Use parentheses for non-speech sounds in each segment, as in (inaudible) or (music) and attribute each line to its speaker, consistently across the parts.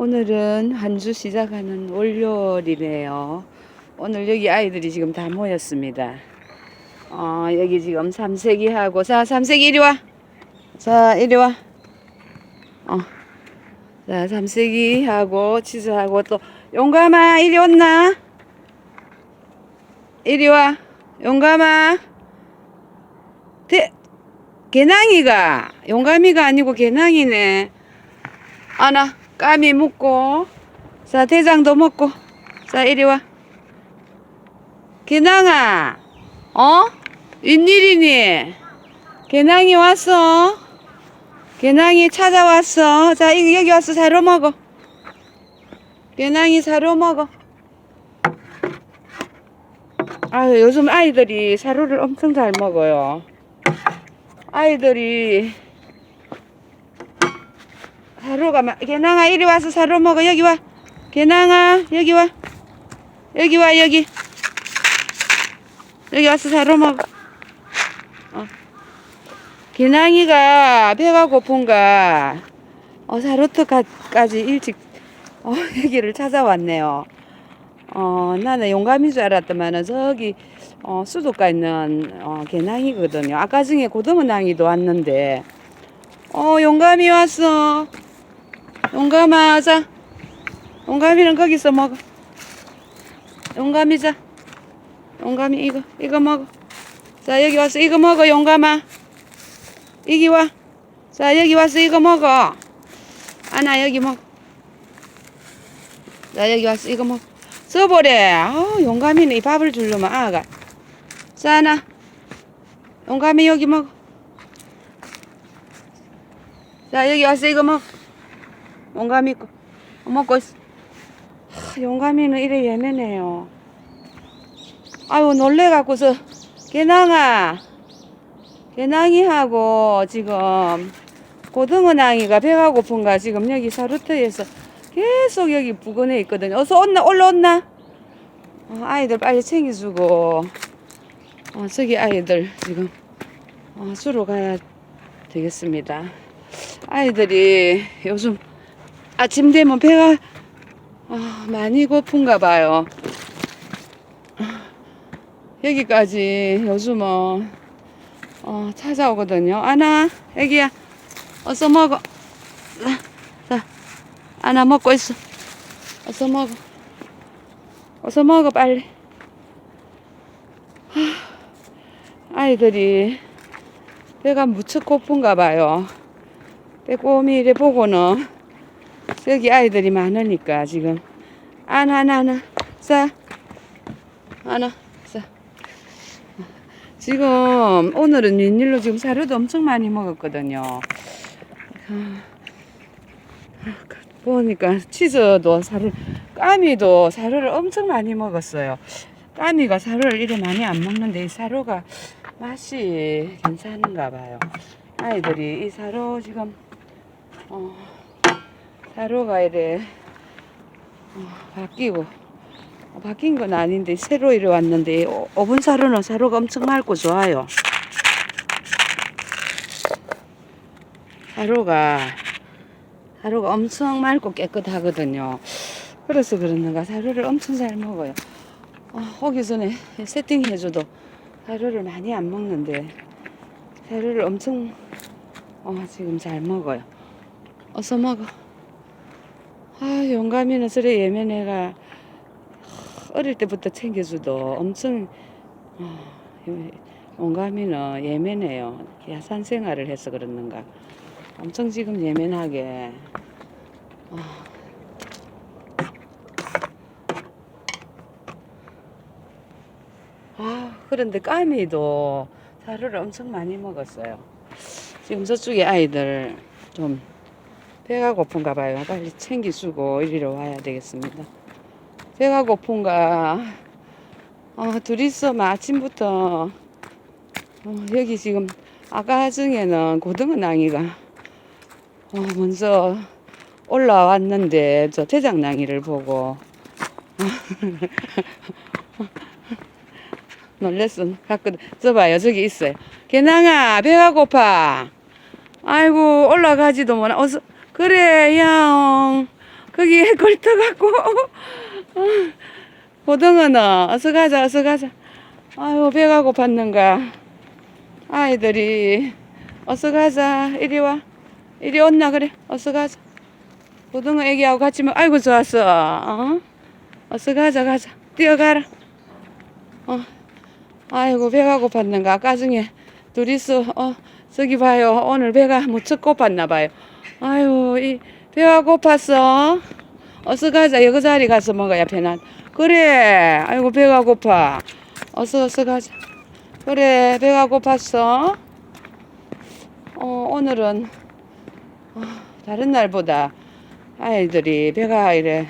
Speaker 1: 오늘은 한 주 시작하는 월요일이네요. 오늘 여기 아이들이 지금 다 모였습니다. 어, 여기 지금 삼색이하고, 자, 삼색이 이리 와. 자, 이리 와. 어. 자, 삼색이하고, 치즈하고, 또, 용감아, 이리 왔나? 이리 와. 용감아. 대, 개낭이가, 용감이가 아니고 개낭이네. 아나 까미 먹고. 자 대장도 먹고. 자 이리 와. 개낭아. 어? 웬일이니? 개낭이 왔어. 개낭이 찾아왔어. 자 이거 여기 와서 사러 먹어. 개낭이 사러 먹어. 아유 요즘 아이들이 사료를 엄청 잘 먹어요. 아이들이 사료가 막 개낭아 이리 와서 사료 먹어. 여기 와. 개낭아 여기 와. 여기 와 여기. 여기 와서 사료 먹어. 어. 개낭이가 배가 고픈가? 어, 사료터까지 일찍 어, (laughs) 여기를 찾아왔네요. 어, 나는 용감인 줄 알았더만은 저기 어, 수도가 있는 어, 개낭이거든요. 아까 중에 고등어 낭이도 왔는데. 어 용감이 왔어 용감아 자. 용감이는 거기서 먹어. 용감이 자. 용감이 이거 이거 먹어. 자 여기 와서 이거 먹어 용감아. 여기 와 자 여기 와서 이거 먹어. 아나 여기 먹어 자 여기 와서 이거 먹어 써보래. 아 용감이는 이 밥을 주려면 아가. 자 하나. 용감이 여기 먹어. 자 여기 와서 이거 먹어 용감이 있어 하, 용감이는 이래 예매네요. 아유 놀래갖고서 개낭아 개낭이하고 지금 고등어낭이가 배가 고픈가 지금 여기 사루터에서 계속 여기 부근에 있거든요. 어서 온나 올라온나? 어, 아이들 빨리 챙겨주고. 어, 저기 아이들 지금 어, 주러 가야 되겠습니다. 아이들이 요즘 아침 되면 배가 아, 많이 고픈가 봐요. 여기까지 요즘은 어, 찾아오거든요. 아나, 애기야, 어서 먹어. 자, 자, 아나 먹고 있어. 어서 먹어. 어서 먹어, 빨리. 하, 아이들이 배가 무척 고픈가 봐요. 빼꼼히 이래 보고는 여기 아이들이 많으니까 지금. 아나 하나 하나 자. 하나 자. 지금 오늘은 웬일로 지금 사료도 엄청 많이 먹었거든요. 아, 보니까 치즈도 사료 까미도 사료를 엄청 많이 먹었어요. 까미가 사료를 이래 많이 안 먹는데 이 사료가 맛이 괜찮은가 봐요. 아이들이 이 사료 지금 어, 사료가 이래 어, 바뀌고 어, 바뀐 건 아닌데 새로 이래 왔는데 오- 오븐 사료는 사료가 엄청 맑고 좋아요. 사료가 사료가 엄청 맑고 깨끗하거든요. 그래서 그러는가 사료를 엄청 잘 먹어요. 어, 오기 전에 세팅해줘도 사료를 많이 안 먹는데 사료를 엄청 어, 지금 잘 먹어요. 어서 먹어. 아, 용감이는 저래 예면애가 어릴 때부터 챙겨주도 엄청 어, 용감이는 예면해요. 야산 생활을 해서 그러는가. 엄청 지금 예면하게. 어. 아, 그런데 까미도 사료를 엄청 많이 먹었어요. 지금 저쪽에 아이들 좀 배가 고픈가 봐요. 빨리 챙기주고 이리로 와야 되겠습니다. 배가 고픈가. 어, 둘이서 막 아침부터 어, 여기 지금 아까 중에는 고등어 낭이가 어, 먼저 올라왔는데 저 대장 낭이를 보고 (laughs) 놀랬어. 갖고 저 봐요. 저기 있어요. 개낭아 배가 고파. 아이고 올라가지도 못하. 어서 그래 야옹 거기에 (laughs) 걸터갖고. 어, 고등어는 어서 가자 어서 가자. 아유 배가 고팠는가 아이들이 어서 가자. 이리 와. 이리 온나 그래. 어서 가자. 고등어 애기하고 같이 먹 아이고 좋았어. 어? 어서 가자 가자. 뛰어가라. 어. 아이고 배가 고팠는가 아까 중에 둘이서 어 저기 봐요. 오늘 배가 무척 고팠나 봐요 아유 이 배가 고팠어. 어서 가자. 여기 자리 가서 먹어야 편한 그래. 아이고 배가 고파. 어서 어서 가자. 그래 배가 고팠어. 어 오늘은 어, 다른 날보다 아이들이 배가 이래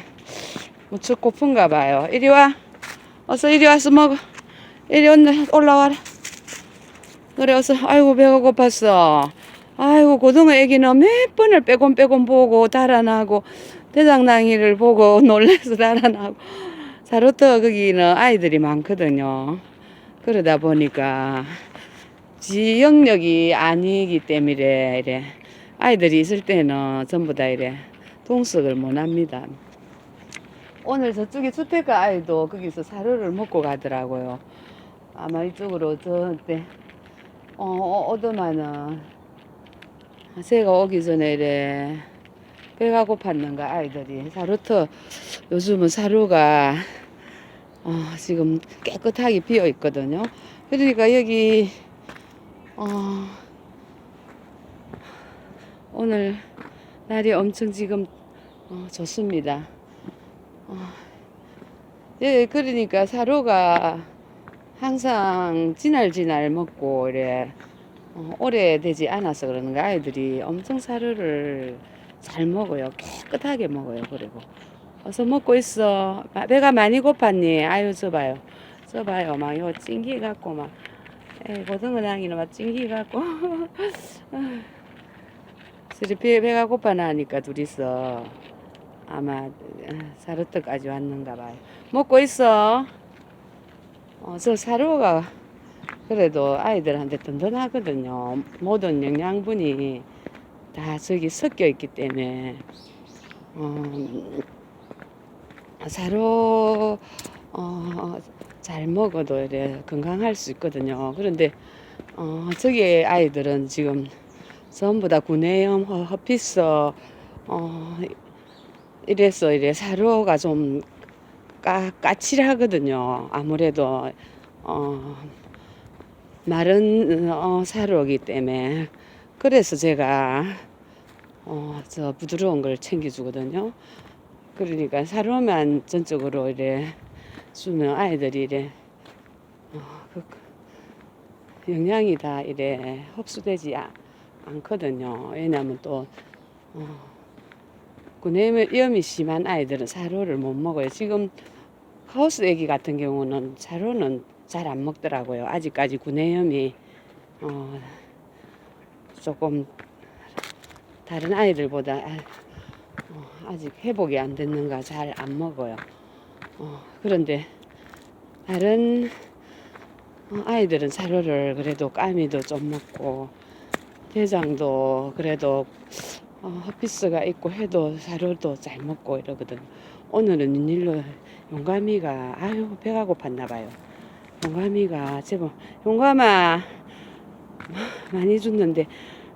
Speaker 1: 무척 고픈가 봐요. 이리 와. 어서 이리 와서 먹어. 이리 올라와라. 그래 어서. 아이고 배가 고팠어 아이고 고등어 애기는 몇 번을 빼곤 빼곤 보고 달아나고 대장낭이를 보고 놀래서 달아나고. 사로터 거기는? 아이들이 많거든요. 그러다 보니까 지 영역이 아니기 때문에 이래. 아이들이 있을 때는 전부 다 이래. 동석을 못 합니다. 오늘 저쪽에 주택가 아이도 거기서 사료를 먹고 가더라고요. 아마 이쪽으로 저때 어, 어, 어둠하는 새가 오기 전에 이래 배가 고팠는가 아이들이 사루터 요즘은 사료가 어, 지금 깨끗하게 비어 있거든요. 그러니까 여기 어, 오늘 날이 엄청 지금 어, 좋습니다. 어, 예, 그러니까 사료가 항상 지날지날 먹고 이래 어, 오래되지 않아서 그러는가? 아이들이 엄청 사료를 잘 먹어요. 깨끗하게 먹어요 그리고. 어서 먹고 있어. 마- 배가 많이 고팠니? 아유 저 봐요. 저 봐요. 막요 찡기 갖고 막. 에이, 고등어 낭이는 막 찡기 갖고. (laughs) 저리 배, 배가 고파나니까 둘이서 아마 사료떡까지 왔는가 봐요. 먹고 있어. 어, 저 사료가 그래도 아이들한테 든든하거든요. 모든 영양분이 다 저기 섞여 있기 때문에 어, 사료 어, 잘 먹어도 이래 건강할 수 있거든요. 그런데 어, 저기 아이들은 지금 전부 다 구내염, 허- 허피스 어, 이래서 이래 사료가 좀 까, 까칠하거든요. 아무래도 어, 마른 어, 사료이기 때문에 그래서 제가 어, 저 부드러운 걸 챙겨주거든요. 그러니까 사료만 전적으로 이래 주면 아이들이 이래 어, 그, 그 영양이 다 이래 흡수되지 아- 않거든요. 왜냐하면 또 어, 구내염이 심한 아이들은 사료를 못 먹어요. 지금 하우스 애기 같은 경우는 사료는 잘 안 먹더라고요. 아직까지 구내염이 어, 조금 다른 아이들보다 아, 어, 아직 회복이 안 됐는가 잘 안 먹어요. 어, 그런데 다른 어, 아이들은 사료를 그래도 까미도 좀 먹고 대장도 그래도 어, 헛피스가 있고 해도 사료도 잘 먹고 이러거든. 오늘은 웬일로 용감이가 아유 배가 고팠나 봐요. 용감이가 제법 용감아 많이 줬는데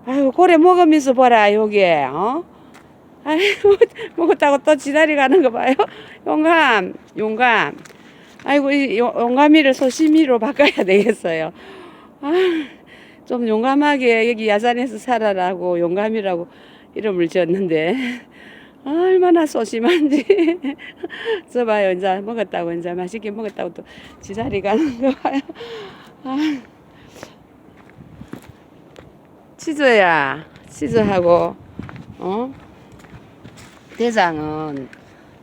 Speaker 1: 아유 고래 먹으면서 보라 여기에 어? 아유 (laughs) 먹었다고 또 지다리 가는 거 봐요. 용감 용감 아이고 이 용- 용감이를 소심이로 바꿔야 되겠어요. 아, 좀 용감하게 여기 야산에서 살아라고 용감이라고 이름을 지었는데 아, 얼마나 소심한지. (laughs) 저 봐요. 이제 먹었다고 이제 맛있게 먹었다고 또 지자리 가는 거 봐요. 아. 치즈야. 치즈하고 어? 대장은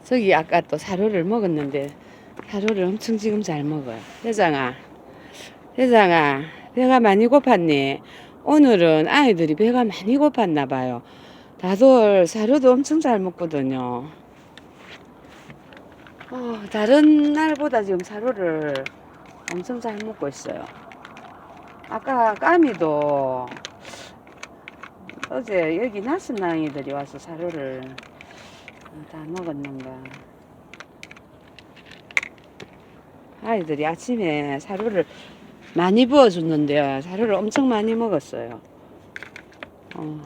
Speaker 1: 저기 아까 또 사료를 먹었는데 사료를 엄청 지금 잘 먹어요. 대장아. 대장아 배가 많이 고팠니? 오늘은 아이들이 배가 많이 고팠나 봐요 다들 사료도 엄청 잘 먹거든요. 어, 다른 날보다 지금 사료를 엄청 잘 먹고 있어요. 아까 까미도 어제 여기 나스낭이들이 와서 사료를 어, 다 먹었는가. 아이들이 아침에 사료를 많이 부어줬는데요. 사료를 엄청 많이 먹었어요. 어.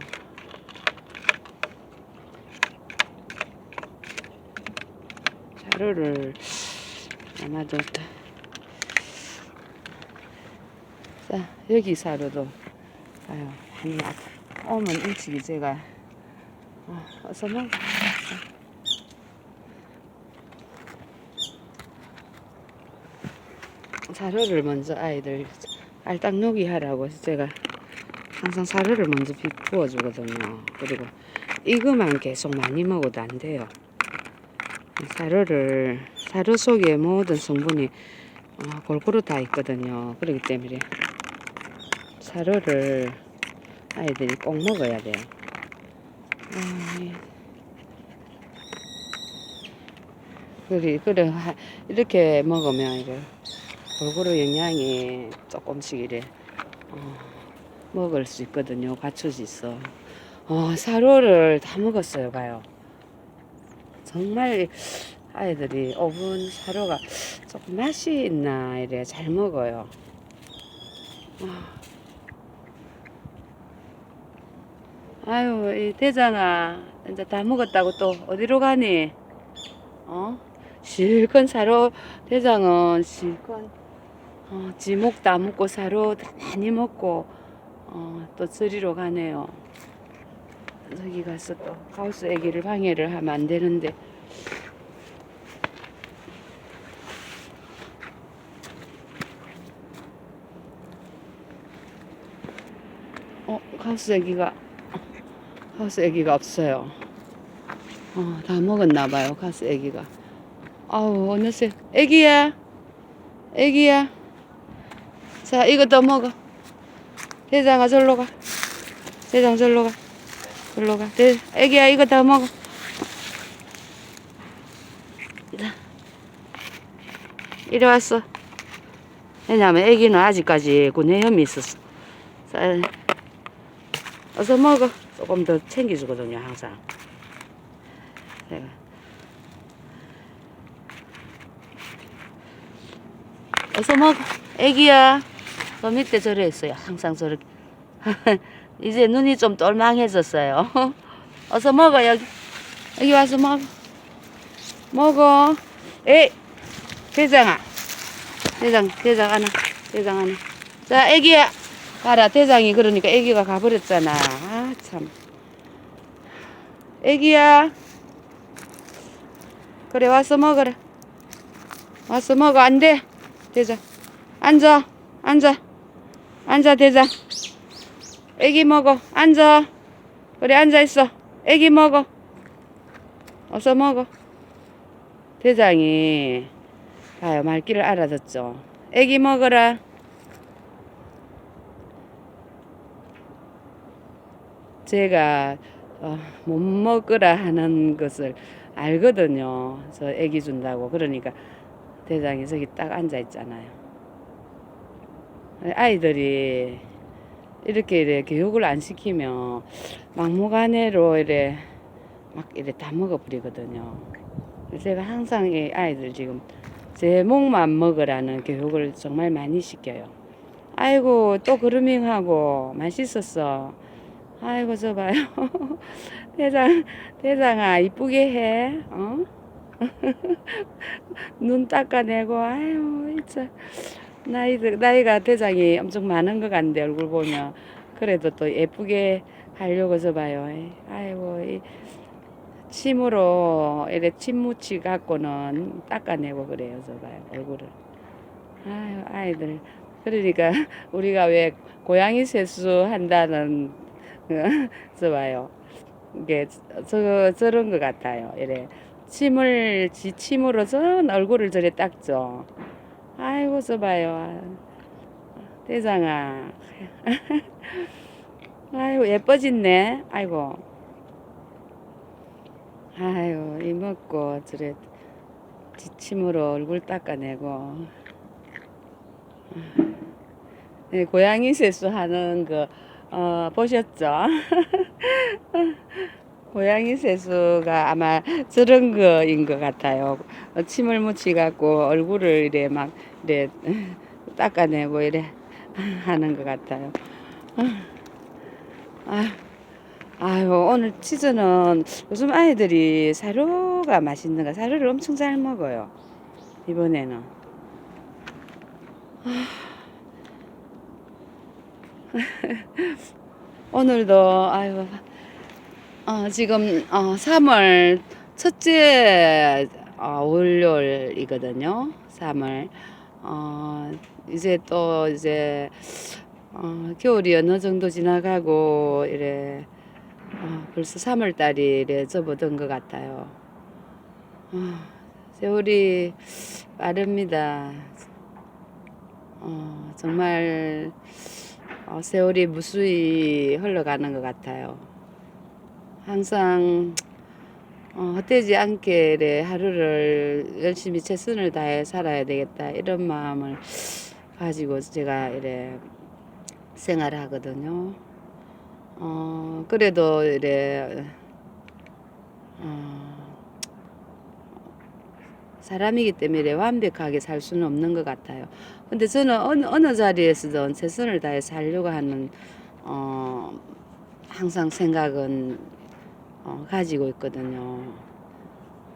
Speaker 1: 사료를 아마도 자 여기 사료도 아유 많이 오면 일찍이 제가 어, 어서 먹어 사료를 먼저 아이들 알딱놀이 하라고 제가 항상 사료를 먼저 비- 부어주거든요. 그리고 이거만 계속 많이 먹어도 안 돼요. 사료를 사료 속에 모든 성분이 어, 골고루 다 있거든요. 그렇기 때문에 사료를 아이들이 꼭 먹어야 돼요. 그래, 그래, 하- 이렇게 먹으면 이래 골고루 영양이 조금씩 이래 어, 먹을 수 있거든요. 갖춰져 있어. 어, 사료를 다 먹었어요, 봐요. 정말 아이들이 오븐 사료가 조금 맛이 있나 이래 잘 먹어요. 아. 아유, 이 대장아, 이제 다 먹었다고 또 어디로 가니? 어? 실컷 사료 대장은 실컷 어, 지목 다 먹고 사료 많이 먹고 어, 또 저리로 가네요. 저기 가서 또 하우스 애기를 방해를 하면 안 되는데 어 하우스 애기가 하우스 애기가 없어요. 어, 다 먹었나 봐요. 하우스 애기가. 아우 어느새 애기야 애기야 자더 먹어 대장아 절로 가 대장 절로 가 절로 가 대, 애기야 이거 더 먹어 자 이리 왔어 왜냐면 애기는 아직까지 구내염이 있었어 자, 어서 먹어 조금 더 챙겨주거든요 항상 제가 어서 먹어. 애기야. 저 밑에 저래 있어요. 항상 저렇게. (laughs) 이제 눈이 좀 똘망해졌어요. (laughs) 어서 먹어, 여기. 여기 와서 먹어. 먹어. 에이, 대장아. 대장, 대장 하나. 대장 하나. 자, 애기야. 가라. 대장이 그러니까 애기가 가버렸잖아. 아, 참. 애기야. 그래, 와서 먹어라. 와서 먹어. 안 돼. 대장 앉아 앉아 앉아 대장 애기 먹어. 앉아. 그래 앉아 있어. 애기 먹어. 어서 먹어. 대장이 봐요. 말귀를 알아듣죠. 애기 먹어라. 제가 어, 못 먹으라 하는 것을 알거든요. 저 애기 준다고. 그러니까 대장이 저기 딱 앉아 있잖아요. 아이들이 이렇게 이래 교육을 안 시키면 막무가내로 이래 막 이래 다 먹어버리거든요. 제가 항상 이 아이들 지금 제 목만 먹으라는 교육을 정말 많이 시켜요. 아이고 또 그루밍하고 맛있었어. 아이고 저 봐요. (laughs) 대장 대장아 이쁘게 해. 어? (laughs) 눈 닦아내고 아유 진짜 나이 나이가 대장이 엄청 많은 것 같은데 얼굴 보면 그래도 또 예쁘게 하려고 서 봐요. 아이고 이 침으로 이래 침 묻히 갖고는 닦아내고 그래요. 저 봐요 얼굴을. 아유 아이들 그러니까 (laughs) 우리가 왜 고양이 세수 한다는 (laughs) 저 봐요. 이게 저 저런 것 같아요. 이래. 침을 지 침으로 전 얼굴을 저래 닦죠. 아이고 저 봐요. 대장아. 아이고 예뻐졌네. 아이고. 아이고 이 먹고 저래 지침으로 얼굴 닦아내고. 네, 고양이 세수하는 거 어, 보셨죠? (laughs) 고양이 세수가 아마 저런 거인 것 같아요. 어, 침을 묻히갖고 얼굴을 이래 막 이래 (laughs) 닦아내고 이래 (laughs) 하는 것 같아요. 아, 아유 오늘 치즈는 요즘 아이들이 사료가 맛있는 거 사료를 엄청 잘 먹어요. 이번에는. (laughs) 오늘도 아유 어, 지금 어, 3월 첫째 어, 월요일이거든요. 3월 어, 이제 또 이제 어, 겨울이 어느 정도 지나가고 이래 어, 벌써 3월 달이 이래 접어든 것 같아요. 어, 세월이 빠릅니다. 어, 정말 어, 세월이 무수히 흘러가는 것 같아요. 항상 어, 헛되지 않게 이래 하루를 열심히 최선을 다해 살아야 되겠다 이런 마음을 가지고 제가 이래 생활하거든요. 어, 그래도 이래 어, 사람이기 때문에 완벽하게 살 수는 없는 것 같아요. 근데 저는 어느, 어느 자리에서든 최선을 다해 살려고 하는 어, 항상 생각은 어, 가지고 있거든요.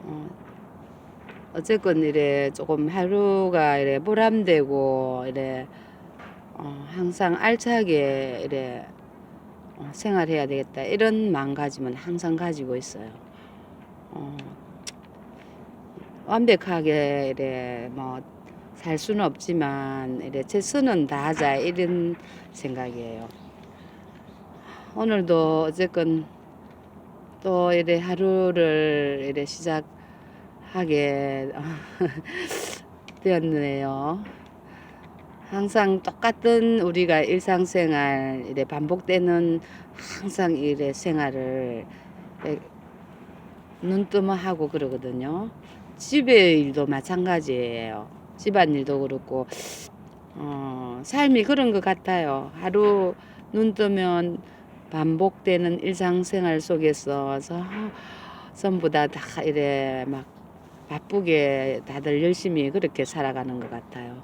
Speaker 1: 어, 어쨌건 이래 조금 하루가 이래 보람되고 이래 어, 항상 알차게 이래 어, 생활해야 되겠다 이런 마음가짐은 항상 가지고 있어요. 어, 완벽하게 이래 뭐 살 수는 없지만 이래 최선은 다하자 이런 생각이에요. 오늘도 어쨌건 또 이래 하루를 이래 시작하게 (laughs) 되었네요. 항상 똑같은 우리가 일상생활 이래 반복되는 항상 이래 생활을 에, 눈뜨면 하고 그러거든요. 집의 일도 마찬가지예요. 집안일도 그렇고 어, 삶이 그런 것 같아요. 하루 눈 뜨면 반복되는 일상생활 속에서 저- 전부 다, 다 이래 막 바쁘게 다들 열심히 그렇게 살아가는 것 같아요.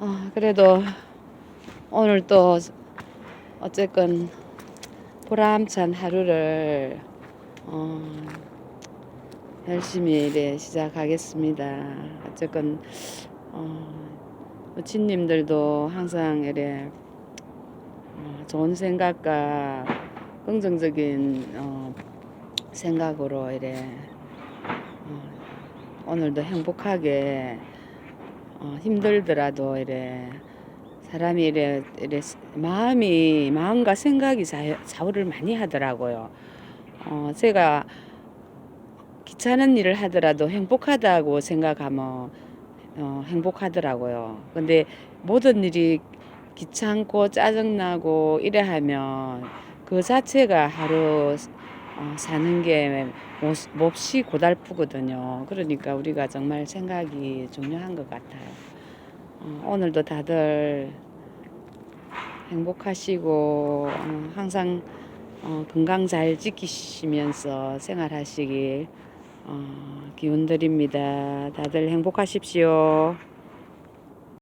Speaker 1: 어, 그래도 오늘 또 어쨌건 보람찬 하루를 어, 열심히 이래 시작하겠습니다. 어쨌건 어, 부 친님들도 항상 이래 어, 좋은 생각과 긍정적인 어, 생각으로 이래 어, 오늘도 행복하게 어, 힘들더라도 이래 사람이 이래 이래 마음이 마음과 생각이 자, 좌우를 많이 하더라고요. 어, 제가 귀찮은 일을 하더라도 행복하다고 생각하면 어, 행복하더라고요. 근데 모든 일이 귀찮고 짜증나고 이래 하면 그 자체가 하루 어, 사는 게 몹- 몹시 고달프거든요. 그러니까 우리가 정말 생각이 중요한 것 같아요. 어, 오늘도 다들 행복하시고 어, 항상 어, 건강 잘 지키시면서 생활하시길 어, 기운 드립니다. 다들 행복하십시오.